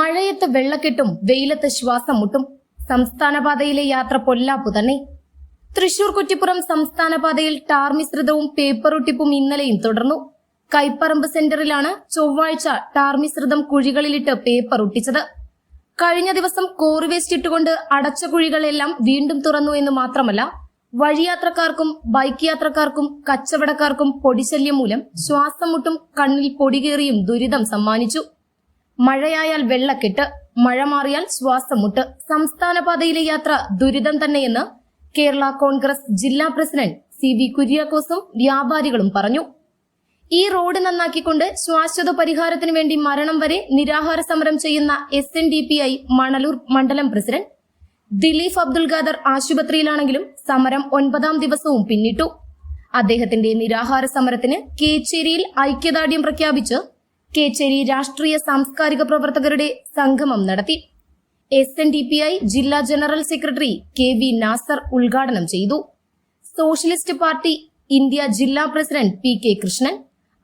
മഴയത്ത് വെള്ളക്കെട്ടും വെയിലത്ത് ശ്വാസം മുട്ടും സംസ്ഥാനപാതയിലെ യാത്ര പൊല്ലാപ്പു തന്നെ. തൃശൂർ കുറ്റിപ്പുറം സംസ്ഥാനപാതയിൽ ടാർ മിശ്രിതവും പേപ്പർ ഒട്ടിപ്പും ഇന്നലെയും തുടർന്നു. കൈപ്പറമ്പ് സെന്ററിലാണ് ചൊവ്വാഴ്ച ടാർ മിശ്രിതം കുഴികളിലിട്ട് പേപ്പർ ഒട്ടിച്ചത് കഴിഞ്ഞ ദിവസം കോറിവേസ്റ്റ് ഇട്ടുകൊണ്ട് അടച്ച കുഴികളെല്ലാം വീണ്ടും തുറന്നു എന്ന് മാത്രമല്ല വഴിയാത്രക്കാർക്കും ബൈക്ക് യാത്രക്കാർക്കും കച്ചവടക്കാർക്കും പൊടിശല്യം മൂലം ശ്വാസം മുട്ടും കണ്ണിൽ പൊടികേറിയും ദുരിതം സമ്മാനിച്ചു. മഴയായാൽ വെള്ളക്കെട്ട് മഴ മാറിയാൽ ശ്വാസമുട്ട്. സംസ്ഥാനപാതയിലെ യാത്ര ദുരിതം തന്നെയെന്ന് കേരള കോൺഗ്രസ് ജില്ലാ പ്രസിഡന്റ് സി വി കുര്യാക്കോസും വ്യാപാരികളും പറഞ്ഞു. ഈ റോഡ് നന്നാക്കിക്കൊണ്ട് ശാശ്വത പരിഹാരത്തിനു വേണ്ടി മരണം വരെ നിരാഹാര സമരം ചെയ്യുന്ന S N D P I Manalur മണ്ഡലം പ്രസിഡന്റ് ദിലീപ് അബ്ദുൽ ഖാദർ ആശുപത്രിയിലാണെങ്കിലും സമരം ഒൻപതാം ദിവസവും പിന്നിട്ടു. അദ്ദേഹത്തിന്റെ നിരാഹാര സമരത്തിന് കേച്ചേരിയിൽ ഐക്യദാർഢ്യം പ്രഖ്യാപിച്ച് കേച്ചേരി രാഷ്ട്രീയ സാംസ്കാരിക പ്രവർത്തകരുടെ സംഗമം നടത്തി. S N D P I ജില്ലാ general secretary K V Nasar ഉദ്ഘാടനം ചെയ്തു. സോഷ്യലിസ്റ്റ് പാർട്ടി ഇന്ത്യ ജില്ലാ president P K Krishnan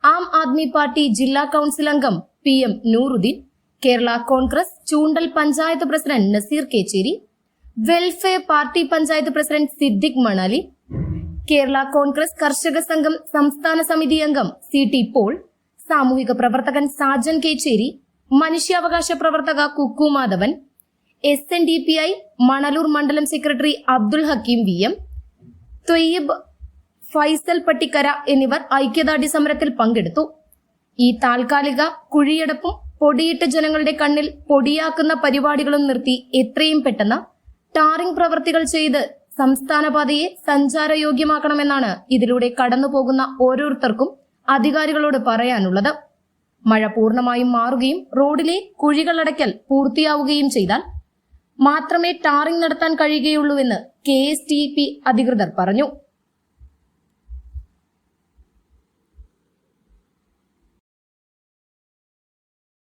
Aam Aadmi party ജില്ലാ കൌൺസിൽ അംഗം P M Nooruddeen Kerala Congress Choondal panchayat president Naseer Kechery welfare party panchayat president Siddique Manali Kerala Congress കർഷക സംഘം സംസ്ഥാന സമിതി അംഗം സി ടി പോൾ സാമൂഹിക പ്രവർത്തകൻ സാജൻ കേച്ചേരി മനുഷ്യാവകാശ പ്രവർത്തക Kukku Madhavan S N D P I Manalur മണ്ഡലം secretary Abdul Hakeem V M Thwayyib Faisal Pattikkara എന്നിവർ ഐക്യദാർഢ്യ സമരത്തിൽ പങ്കെടുത്തു. ഈ താൽക്കാലിക കുഴിയടപ്പും പൊടിയിട്ട ജനങ്ങളുടെ കണ്ണിൽ പൊടിയാക്കുന്ന പരിപാടികളും നിർത്തി എത്രയും പെട്ടെന്ന് ടാറിംഗ് പ്രവർത്തികൾ ചെയ്ത് സംസ്ഥാനപാതയെ സഞ്ചാരയോഗ്യമാക്കണമെന്നാണ് ഇതിലൂടെ കടന്നുപോകുന്ന ഓരോരുത്തർക്കും അധികാരികളോട് പറയാനുള്ളത് മഴ പൂർണമായും മാറുകയും റോഡിലെ കുഴികളടയ്ക്കൽ പൂർത്തിയാവുകയും ചെയ്താൽ മാത്രമേ ടാറിംഗ് നടത്താൻ കഴിയുകയുള്ളൂവെന്ന് കെ എസ് ടി പി അധികൃതർ പറഞ്ഞു.